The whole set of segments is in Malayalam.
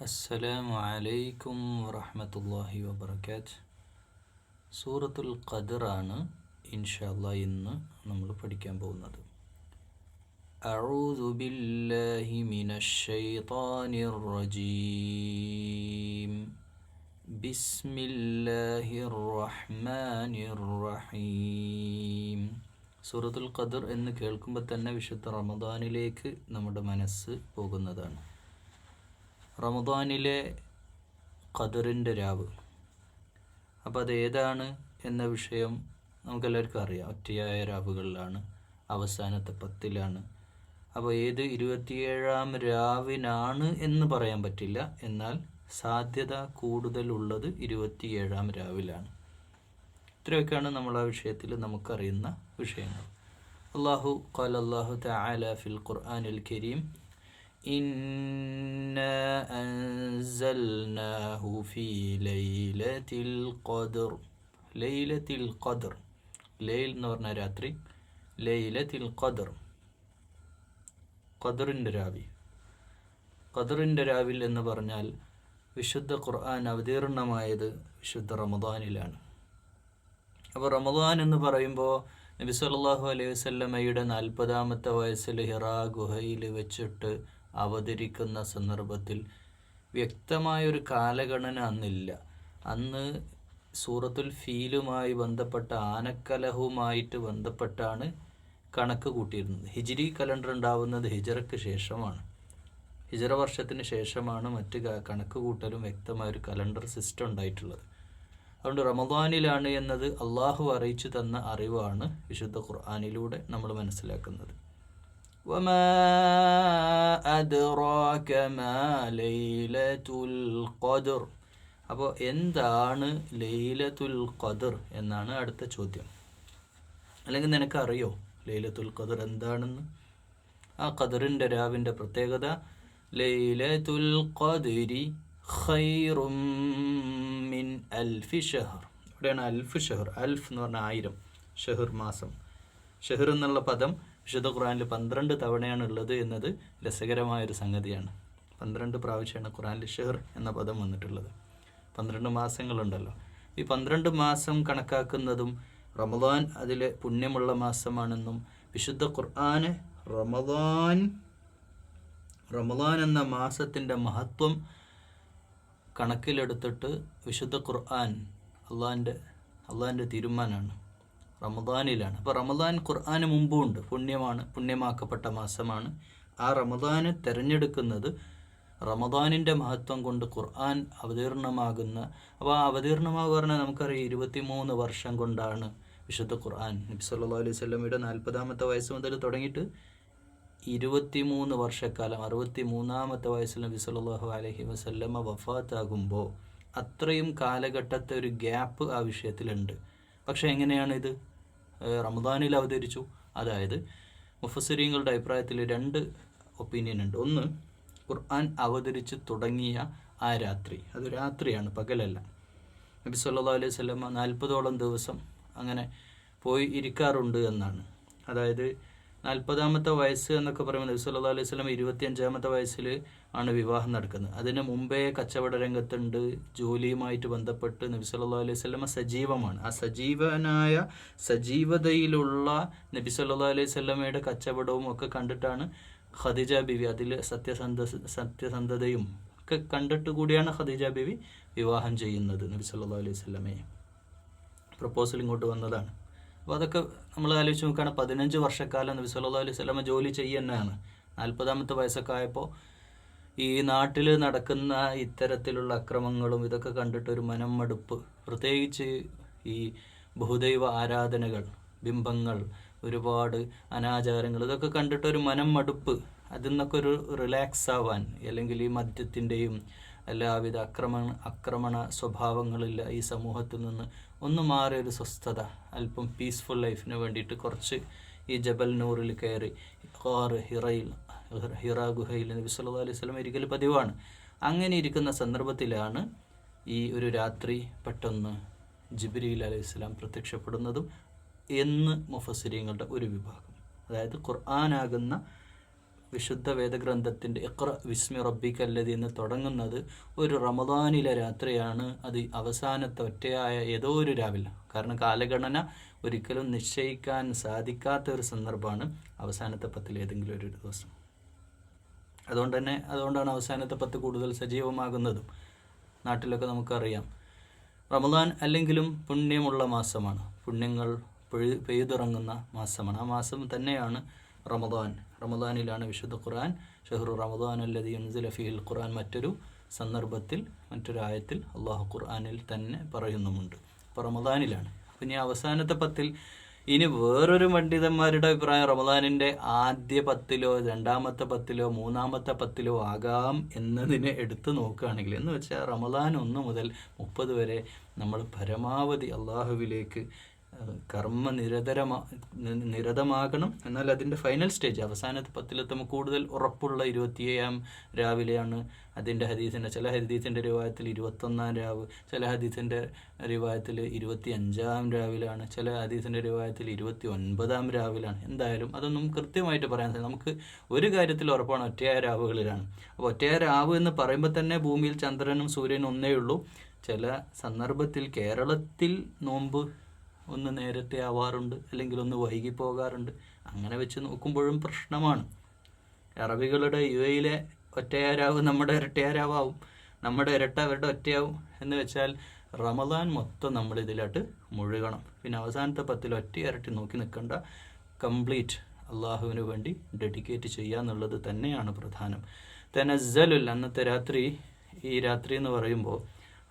അസ്സലാമു അലൈക്കും വറഹ്മത്തുള്ളാഹി വബർക്കാത്ത് സൂറത്തുൽ ഖദറാണ് ഇൻഷാല്ല ഇന്ന് നമ്മൾ പഠിക്കാൻ പോകുന്നത് أعوذ بالله من الشيطان الرجيم بسم الله الرحمن الرحيم സൂറത്തുൽ ഖദർ എന്ന് കേൾക്കുമ്പോൾ തന്നെ വിശുദ്ധ റമദാനിലേക്ക് നമ്മുടെ മനസ്സ് പോകുന്നതാണ് റമദാനിലെ ഖദറിന്റെ രാവ്. അപ്പോൾ അത് ഏതാണ് എന്ന വിഷയം നമുക്കെല്ലാവർക്കും അറിയാം. ഒറ്റയായ രാവുകളിലാണ് അവസാനത്തെ പത്തിലാണ്. അപ്പോൾ ഏത് ഇരുപത്തിയേഴാം രാവിനാണ് എന്ന് പറയാൻ പറ്റില്ല. എന്നാൽ സാധ്യത കൂടുതലുള്ളത് ഇരുപത്തിയേഴാം രാവിലാണ്. ഇത്രയൊക്കെയാണ് നമ്മൾ ആ വിഷയത്തിൽ നമുക്കറിയുന്ന വിഷയങ്ങൾ. അള്ളാഹു ഖാൽ അള്ളാഹു തആല ഫിൽ ഖുർആനിൽ കരീം إنا أنزلناه في ليلة القدر ليلة القدر ലൈൽ എന്ന് പറഞ്ഞ രാത്രി ലൈലത്തിൽ ഖദർ ഖദറിൻ്റെ രാവി ഖദറിൻ്റെ രാവിൽ എന്ന് പറഞ്ഞാൽ വിശുദ്ധ ഖുർആൻ അവതീർണമായത് വിശുദ്ധ റമദാനിലാണ് അപ്പോൾ റമദാൻ എന്ന് പറയുമ്പോൾ നബി സല്ലല്ലാഹു അലൈഹി വസല്ലമയുടെ നാൽപ്പതാമത്തെ വയസ്സിൽ ഹിറാ ഗുഹയിൽ വെച്ചിട്ട് അവതരിക്കുന്ന സന്ദർഭത്തിൽ വ്യക്തമായൊരു കാലഗണന അന്നില്ല. അന്ന് സൂറത്തുൽ ഫീലുമായി ബന്ധപ്പെട്ട ആനക്കലഹവുമായിട്ട് ബന്ധപ്പെട്ടാണ് കണക്ക് കൂട്ടിയിരുന്നത്. ഹിജിരി കലണ്ടർ ഉണ്ടാവുന്നത് ഹിജറയ്ക്ക് ശേഷമാണ്. ഹിജറ വർഷത്തിന് ശേഷമാണ് മറ്റ് കണക്ക് കൂട്ടലും വ്യക്തമായൊരു കലണ്ടർ സിസ്റ്റം ഉണ്ടായിട്ടുള്ളത്. അതുകൊണ്ട് റമദാനിലാണ് എന്നത് അള്ളാഹു അറിയിച്ചു തന്ന അറിവാണ് വിശുദ്ധ ഖുർആാനിലൂടെ നമ്മൾ മനസ്സിലാക്കുന്നത്. وما أدراك ما ليلة القدر അപ്പോൾ എന്താണ് ലൈലത്തുൽ ഖദർ എന്നാണ് അടുത്ത ചോദ്യം അല്ലെങ്കിൽ നിനക്കറിയോ ലൈലത്തുൽ ഖദർ എന്താണെന്ന് ആ ഖദറിൻ്റെ രാവിൻ്റെ പ്രത്യേകത ലൈലത്തുൽ ഖദരി ഖൈറും മിൻ അൽഫി ഷഹർ ഇവിടെയാണ് അൽഫ് ഷഹർ അൽഫ് എന്ന് പറഞ്ഞാൽ ആയിരം ഷഹർ മാസം ഷഹർ എന്നുള്ള പദം വിശുദ്ധ ഖുറാനിൽ പന്ത്രണ്ട് തവണയാണ് ഉള്ളത് എന്നത് രസകരമായൊരു സംഗതിയാണ്. പന്ത്രണ്ട് പ്രാവശ്യമാണ് ഖുറാനിൽ ഷെഹർ എന്ന പദം വന്നിട്ടുള്ളത്. പന്ത്രണ്ട് മാസങ്ങളുണ്ടല്ലോ. ഈ പന്ത്രണ്ട് മാസം കണക്കാക്കുന്നതും റമദാൻ അതിലെ പുണ്യമുള്ള മാസമാണെന്നും വിശുദ്ധ ഖുർആന് റമദാൻ റമദാൻ എന്ന മാസത്തിന്റെ മഹത്വം കണക്കിലെടുത്തിട്ട് വിശുദ്ധ ഖുർആൻ അള്ളാഹിന്റെ അള്ളാഹിന്റെ തീരുമാനമാണ്. റമദാനിലാണ്. അപ്പോൾ റമദാൻ ഖുർആാന് മുമ്പും ഉണ്ട് പുണ്യമാണ് പുണ്യമാക്കപ്പെട്ട മാസമാണ്. ആ റമദാന് തിരഞ്ഞെടുക്കുന്നത് റമദാനിന്റെ മഹത്വം കൊണ്ട് ഖുർആൻ അവതീർണമാകുന്ന അപ്പോൾ ആ അവതീർണമാകുക പറഞ്ഞാൽ നമുക്കറിയാം ഇരുപത്തിമൂന്ന് വർഷം കൊണ്ടാണ് വിശുദ്ധ ഖുർആൻ. നബി സല്ലാ അലൈഹി വസല്ലമയുടെ നാൽപ്പതാമത്തെ വയസ്സ് മുതൽ തുടങ്ങിയിട്ട് ഇരുപത്തിമൂന്ന് വർഷക്കാലം അറുപത്തി മൂന്നാമത്തെ വയസ്സിൽ നബി സല്ലാഹു അലഹി വസല്ലമ വഫാത്താകുമ്പോൾ അത്രയും കാലഘട്ടത്തെ ഒരു ഗ്യാപ്പ് ആ വിഷയത്തിലുണ്ട്. പക്ഷേ എങ്ങനെയാണിത്? റമദാനിൽ അവതരിച്ചു. അതായത് മുഫസരീങ്ങളുടെ അഭിപ്രായത്തിൽ രണ്ട് ഒപ്പീനിയൻ ഉണ്ട്. ഒന്ന് ഖുർആൻ അവതരിച്ച് തുടങ്ങിയ ആ രാത്രി. അത് രാത്രിയാണ് പകലല്ല. നബി സല്ലാ അലൈഹി സ്വലമ നാൽപ്പതോളം ദിവസം അങ്ങനെ പോയി ഇരിക്കാറുണ്ട് എന്നാണ്. അതായത് നാൽപ്പതാമത്തെ വയസ്സ് എന്നൊക്കെ പറയുമ്പോൾ നബി സല്ലല്ലാഹു അലൈഹി വസല്ലം ഇരുപത്തിയഞ്ചാമത്തെ വയസ്സിൽ ആണ് വിവാഹം നടക്കുന്നത്. അതിന് മുമ്പേ കച്ചവട രംഗത്തുണ്ട് ജോലിയുമായിട്ട് ബന്ധപ്പെട്ട് നബി സല്ലല്ലാഹു അലൈഹി സ്വലമ സജീവമാണ്. ആ സജീവനായ സജീവതയിലുള്ള നബി സല്ലല്ലാഹു അലൈഹി വസല്ലമയുടെ കച്ചവടവും ഒക്കെ കണ്ടിട്ടാണ് ഖദീജ ബിവി അതിൽ സത്യസന്ധ സത്യസന്ധതയും ഒക്കെ കണ്ടിട്ട് കൂടിയാണ് ഖദീജ ബിവി വിവാഹം ചെയ്യുന്നത് നബി സല്ലല്ലാഹു അലൈഹി വസല്ലമയെ. പ്രപ്പോസൽ ഇങ്ങോട്ട് വന്നതാണ്. അപ്പോൾ അതൊക്കെ നമ്മൾ ആലോചിച്ച് നോക്കുകയാണ് പതിനഞ്ച് വർഷക്കാലം നബി സല്ലാ അലൈഹി വസല്ലമ ജോലി ചെയ്യുന്നതാണ് നാൽപ്പതാമത്തെ വയസ്സൊക്കെ ആയപ്പോൾ ഈ നാട്ടിൽ നടക്കുന്ന ഇത്തരത്തിലുള്ള അക്രമങ്ങളും ഇതൊക്കെ കണ്ടിട്ട് ഒരു മനം മടുപ്പ് പ്രത്യേകിച്ച് ഈ ബഹുദൈവ ആരാധനകൾ ബിംബങ്ങൾ ഒരുപാട് അനാചാരങ്ങൾ ഇതൊക്കെ കണ്ടിട്ട് ഒരു മനം മടുപ്പ് അതിൽ നിന്നൊക്കെ ഒരു റിലാക്സ് ആവാൻ അല്ലെങ്കിൽ ഈ മദ്യത്തിന്റെയും എല്ലാവിധ ആക്രമണ അക്രമണ സ്വഭാവങ്ങളില്ല ഈ സമൂഹത്തിൽ നിന്ന് ഒന്ന് മാറി ഒരു സ്വസ്ഥത അല്പം പീസ്ഫുൾ ലൈഫിന് വേണ്ടിയിട്ട് കുറച്ച് ഈ ജബൽ നൂറിൽ കയറി ഖാർ ഹിറയിൽ ഹിറ ഗുഹയിൽ നബി സല്ലു അലൈഹി സ്വലം ഇരിക്കൽ പതിവാണ്. അങ്ങനെ ഇരിക്കുന്ന സന്ദർഭത്തിലാണ് ഈ ഒരു രാത്രി പെട്ടെന്ന് ജിബ്രീൽ അലൈഹി സ്വലാം പ്രത്യക്ഷപ്പെടുന്നതും എന്ന് മുഫസിരിയങ്ങളുടെ ഒരു വിഭാഗം. അതായത് ഖുർആനാകുന്ന വിശുദ്ധ വേദഗ്രന്ഥത്തിന്റെ ഇക്ര വിസ്മി റബ്ബിക്കല്ലതി എന്ന് തുടങ്ങുന്നത് ഒരു റമദാനിലെ രാത്രിയാണ്. അത് അവസാനത്തെ ഒറ്റയായ ഏതോ ഒരു രാവിലെ. കാരണം കാലഗണന ഒരിക്കലും നിശ്ചയിക്കാൻ സാധിക്കാത്ത ഒരു സന്ദർഭമാണ് അവസാനത്തെ പത്തിൽ ഏതെങ്കിലും ഒരു ദിവസം. അതുകൊണ്ട് തന്നെ അതുകൊണ്ടാണ് അവസാനത്തെ പത്ത് കൂടുതൽ സജീവമാകുന്നതും. നാട്ടിലൊക്കെ നമുക്കറിയാം. റമദാൻ അല്ലെങ്കിലും പുണ്യമുള്ള മാസമാണ്. പുണ്യങ്ങൾ പെയ്തുറങ്ങുന്ന മാസമാണ്. ആ മാസം തന്നെയാണ് റമദാൻ. റമദാനിലാണ് വിശുദ്ധ ഖുർആൻ. ഷെഹ്റു റമദാൻ അല്ലതി ഫീൽ ഖുർആൻ മറ്റൊരു സന്ദർഭത്തിൽ മറ്റൊരു ആയത്തിൽ അള്ളാഹു ഖുർആനിൽ തന്നെ പറയുന്നുമുണ്ട്. അപ്പോൾ റമദാനിലാണ്. അപ്പം ഇനി അവസാനത്തെ പത്തിൽ ഇനി വേറൊരു പണ്ഡിതന്മാരുടെ അഭിപ്രായം റമദാനിന്റെ ആദ്യ പത്തിലോ രണ്ടാമത്തെ പത്തിലോ മൂന്നാമത്തെ പത്തിലോ ആകാം എന്നതിനെ എടുത്തു നോക്കുകയാണെങ്കിൽ എന്ന് വെച്ചാൽ റമദാൻ ഒന്ന് മുതൽ മുപ്പത് വരെ നമ്മൾ പരമാവധി അള്ളാഹുവിലേക്ക് ഏഹ്, കർമ്മ നിരതരമാ നിരതമാകണം. എന്നാൽ അതിന്റെ ഫൈനൽ സ്റ്റേജ് അവസാനത്തെ പത്തിലെത്തുമ്പോൾ കൂടുതൽ ഉറപ്പുള്ള ഇരുപത്തിയേഴാം രാവിലെയാണ് അതിന്റെ ഹദീസിന്റെ ചില ഹദീസിന്റെ രൂപത്തിൽ ഇരുപത്തൊന്നാം രാവ് ചില ഹദീസിന്റെ രൂപത്തിൽ ഇരുപത്തി അഞ്ചാം രാവിലാണ് ചില ഹദീസിന്റെ രൂപത്തിൽ ഇരുപത്തി ഒൻപതാം രാവിലാണ്. എന്തായാലും അതൊന്നും കൃത്യമായിട്ട് പറയാൻ സാധിക്കും നമുക്ക് ഒരു കാര്യത്തിൽ ഉറപ്പാണ് ഒറ്റയായ രാവുകളിലാണ്. അപ്പോൾ ഒറ്റയായ രാവ് എന്ന് പറയുമ്പോൾ തന്നെ ഭൂമിയിൽ ചന്ദ്രനും സൂര്യനും ഒന്നേ ഉള്ളൂ ചില സന്ദർഭത്തിൽ കേരളത്തിൽ നോമ്പ് ഒന്ന് നേരത്തെ ആവാറുണ്ട് അല്ലെങ്കിൽ ഒന്ന് വൈകി പോകാറുണ്ട് അങ്ങനെ വെച്ച് നോക്കുമ്പോഴും പ്രശ്നമാണ്. അറബികളുടെ യു എയിലെ ഒറ്റയാരാവ് നമ്മുടെ ഇരട്ടയാരാവും നമ്മുടെ ഇരട്ട അവരുടെ ഒറ്റയാവും. എന്ന് വെച്ചാൽ റമദാൻ മൊത്തം നമ്മൾ ഇതിലോട്ട് മുഴുകണം. പിന്നെ അവസാനത്തെ പത്തിൽ ഒറ്റ ഇരട്ടി നോക്കി നിൽക്കേണ്ട. കംപ്ലീറ്റ് അള്ളാഹുവിന് വേണ്ടി ഡെഡിക്കേറ്റ് ചെയ്യുക എന്നുള്ളത് തന്നെയാണ് പ്രധാനം. തെനസ്സലുൽ അന്നത്തെ രാത്രി ഈ രാത്രി എന്ന് പറയുമ്പോൾ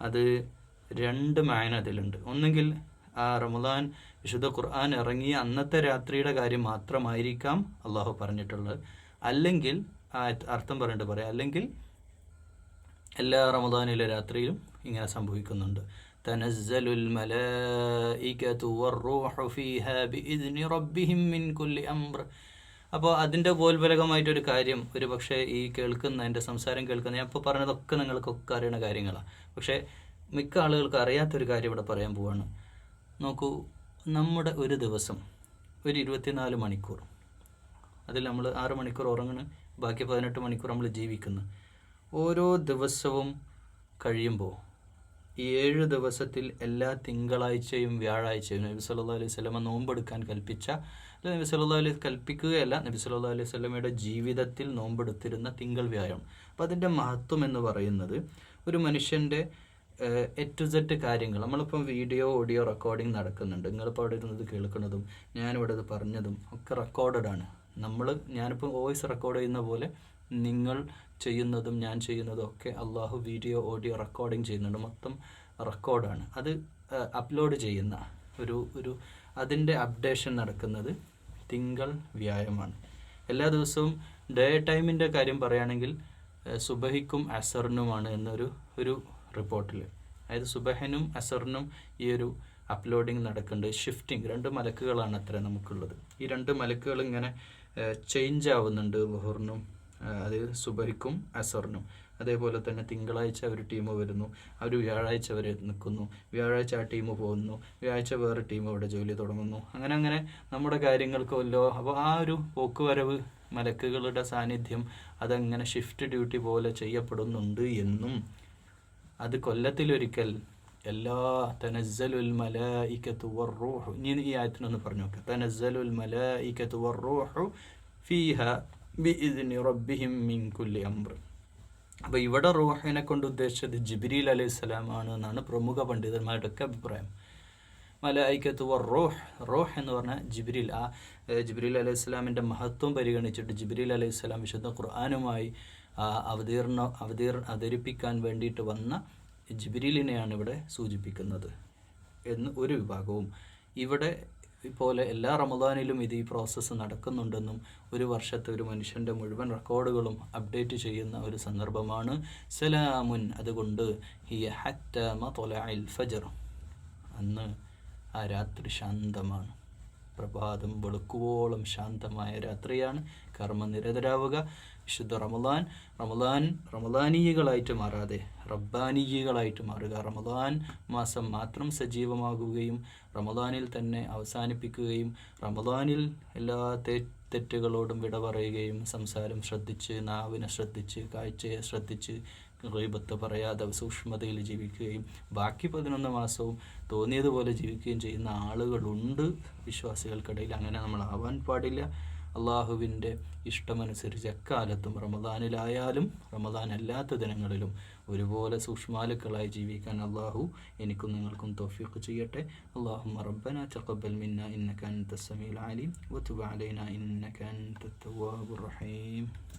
അത് രണ്ട് മായന അതിലുണ്ട്. ഒന്നെങ്കിൽ ആ റമദാൻ വിശുദ്ധ ഖുർആൻ ഇറങ്ങിയ അന്നത്തെ രാത്രിയുടെ കാര്യം മാത്രമായിരിക്കാം അള്ളാഹു പറഞ്ഞിട്ടുള്ളത്. അല്ലെങ്കിൽ അർത്ഥം പറഞ്ഞിട്ട് പറയാം. അല്ലെങ്കിൽ എല്ലാ റമദാനിലെ രാത്രിയിലും ഇങ്ങനെ സംഭവിക്കുന്നുണ്ട്. അപ്പോൾ അതിന്റെ പോൽബലകമായിട്ടൊരു കാര്യം ഒരു പക്ഷേ ഈ കേൾക്കുന്ന എന്റെ സംസാരം കേൾക്കുന്ന ഞാൻ ഇപ്പോൾ പറഞ്ഞതൊക്കെ നിങ്ങൾക്കൊക്കെ അറിയുന്ന കാര്യങ്ങളാണ്. പക്ഷേ മിക്ക ആളുകൾക്ക് അറിയാത്തൊരു കാര്യം ഇവിടെ പറയാൻ പോവാണ്. നോക്കൂ നമ്മുടെ ഒരു ദിവസം ഒരു ഇരുപത്തിനാല് മണിക്കൂർ. അതിൽ നമ്മൾ ആറ് മണിക്കൂർ ഉറങ്ങണ് ബാക്കി പതിനെട്ട് മണിക്കൂർ നമ്മൾ ജീവിക്കുന്നു. ഓരോ ദിവസവും കഴിയുമ്പോൾ ഏഴ് ദിവസത്തിൽ എല്ലാ തിങ്കളാഴ്ചയും വ്യാഴാഴ്ചയും നബി സല്ലാ അലൈഹി സ്വലമ നോമ്പെടുക്കാൻ കൽപ്പിച്ച നബി സല്ലാ അലൈഹി കൽപ്പിക്കുകയല്ല നബി സല്ലാ അലൈഹി സ്വലമയുടെ ജീവിതത്തിൽ നോമ്പെടുത്തിരുന്ന തിങ്കൾ വ്യാഴം. അപ്പം അതിന്റെ മഹത്വം എന്ന് പറയുന്നത് ഒരു മനുഷ്യന്റെ എ ടു സെറ്റ് കാര്യങ്ങൾ. നമ്മളിപ്പം വീഡിയോ ഓഡിയോ റെക്കോർഡിംഗ് നടക്കുന്നുണ്ട്. നിങ്ങളിപ്പോൾ അവിടെ ഇരുന്നത് കേൾക്കുന്നതും ഞാനിവിടെ ഇത് പറഞ്ഞതും ഒക്കെ റെക്കോർഡഡ് ആണ്. നമ്മൾ ഞാനിപ്പോൾ വോയിസ് റെക്കോർഡ് ചെയ്യുന്ന പോലെ നിങ്ങൾ ചെയ്യുന്നതും ഞാൻ ചെയ്യുന്നതും ഒക്കെ അള്ളാഹു വീഡിയോ ഓഡിയോ റെക്കോർഡിംഗ് ചെയ്യുന്നുണ്ട്. മൊത്തം റെക്കോർഡാണ് അത് അപ്ലോഡ് ചെയ്യുന്ന ഒരു ഒരു അതിന്റെ അപ്ഡേഷൻ നടക്കുന്നത് തിങ്കൾ വ്യാഴമാണ്. എല്ലാ ദിവസവും ഡേ ടൈമിന്റെ കാര്യം പറയുകയാണെങ്കിൽ സുബഹിക്കും അസറിനുമാണ് എന്നൊരു ഒരു റിപ്പോർട്ടിൽ അതായത് സുബഹനും അസറിനും ഈ ഒരു അപ്ലോഡിങ് നടക്കുന്നുണ്ട് ഷിഫ്റ്റിംഗ് രണ്ട് മലക്കുകളാണ് അത്ര നമുക്കുള്ളത്. ഈ രണ്ട് മലക്കുകൾ ഇങ്ങനെ ചേഞ്ച് ആവുന്നുണ്ട് ബഹുറിനും അത് സുബഹിക്കും അസറിനും. അതേപോലെ തന്നെ തിങ്കളാഴ്ച ഒരു ടീം വരുന്നു അവർ വ്യാഴാഴ്ച വരെ നിൽക്കുന്നു വ്യാഴാഴ്ച ആ ടീം പോകുന്നു വ്യാഴാഴ്ച വേറെ ടീം അവിടെ ജോലി തുടങ്ങുന്നു. അങ്ങനെ അങ്ങനെ നമ്മുടെ കാര്യങ്ങൾക്ക് വല്ലോ അപ്പോൾ ആ ഒരു പോക്കുവരവ് മലക്കുകളുടെ സാന്നിധ്യം അതങ്ങനെ ഷിഫ്റ്റ് ഡ്യൂട്ടി പോലെ ചെയ്യപ്പെടുന്നുണ്ട് എന്നും അത് കൊല്ലത്തിലൊരിക്കൽ എല്ലാ തനസ്സലുൽ മലായിക്കത്തു വറൂഹു. ഇനി ഈ ആയത്തിനൊന്ന് പറഞ്ഞു നോക്കാം. തനസ്സലുൽ മലായിക്കത്തു വറൂഹു ഫീഹ കുല്ലി അംർ. അപ്പോൾ ഇവിടെ റൂഹിനെ കൊണ്ട് ഉദ്ദേശിച്ചത് ജിബിരിൽ അലൈഹി സ്വലാമാണ് എന്നാണ് പ്രമുഖ പണ്ഡിതന്മാരുടെയൊക്കെ അഭിപ്രായം. മലായിക്കത്ത് വർ റോഹ് റോഹ് എന്ന് പറഞ്ഞാൽ ജിബ്രിൽ ആ ജിബ്രിൽ അലൈഹി സ്വലാമിന്റെ മഹത്വം പരിഗണിച്ചിട്ട് ജിബ്രീൽ അലൈഹി സ്വലാം വിശുദ്ധ ഖുർആാനുമായി അവതീർണ അവതീർ അവതരിപ്പിക്കാൻ വേണ്ടിയിട്ട് വന്ന ജിബ്രീലിനെയാണ് ഇവിടെ സൂചിപ്പിക്കുന്നത് എന്ന് ഒരു വിഭാഗവും. ഇവിടെ ഇപ്പോലെ എല്ലാ റമദാനിലും ഇത് ഈ പ്രോസസ്സ് നടക്കുന്നുണ്ടെന്നും ഒരു വർഷത്തെ ഒരു മനുഷ്യന്റെ മുഴുവൻ റെക്കോർഡുകളും അപ്ഡേറ്റ് ചെയ്യുന്ന ഒരു സന്ദർഭമാണ്. സലാമുൻ അതുകൊണ്ട് ഹി ഹറ്റ മതൊലഅൽ ഫജർ. അന്ന് ആ രാത്രി ശാന്തമാണ്. പ്രഭാതം വെളുക്കുവോളം ശാന്തമായ രാത്രിയാണ്. കർമ്മനിരതരാവുക വിശുദ്ധ റമദാൻ റമദാൻ റമദാനീയകളായിട്ട് മാറാതെ റബ്ബാനീയകളായിട്ട് മാറുക. റമദാൻ മാസം മാത്രം സജീവമാകുകയും റമദാനിൽ തന്നെ അവസാനിപ്പിക്കുകയും റമദാനിൽ എല്ലാ തെറ്റുകളോടും വിട പറയുകയും സംസാരം ശ്രദ്ധിച്ച് നാവിനെ ശ്രദ്ധിച്ച് കാഴ്ചയെ ശ്രദ്ധിച്ച് ഗൈബത്ത് പറയാതെ സൂക്ഷ്മതയിൽ ജീവിക്കുകയും ബാക്കി പതിനൊന്ന് മാസവും തോന്നിയതുപോലെ ജീവിക്കുകയും ചെയ്യുന്ന ആളുകളുണ്ട് വിശ്വാസികൾക്കിടയിൽ. അങ്ങനെ നമ്മൾ ആവാൻ പാടില്ല. അള്ളാഹുവിന്റെ ഇഷ്ടമനുസരിച്ച് എക്കാലത്തും റമദാനിലായാലും റമദാൻ അല്ലാത്ത ദിനങ്ങളിലും ഒരുപോലെ സൂക്ഷ്മാലുക്കളായി ജീവിക്കാൻ അള്ളാഹു എനിക്കും നിങ്ങൾക്കും തോഫീഖ് ചെയ്യട്ടെ. അള്ളാഹു റബ്ബന ചക്കബൽ മിന്ന ഇന്നക തസ്സമീൽ സമീൽ അലീം വതുബ് അലൈന ഇന്നക അൻത റഹീം.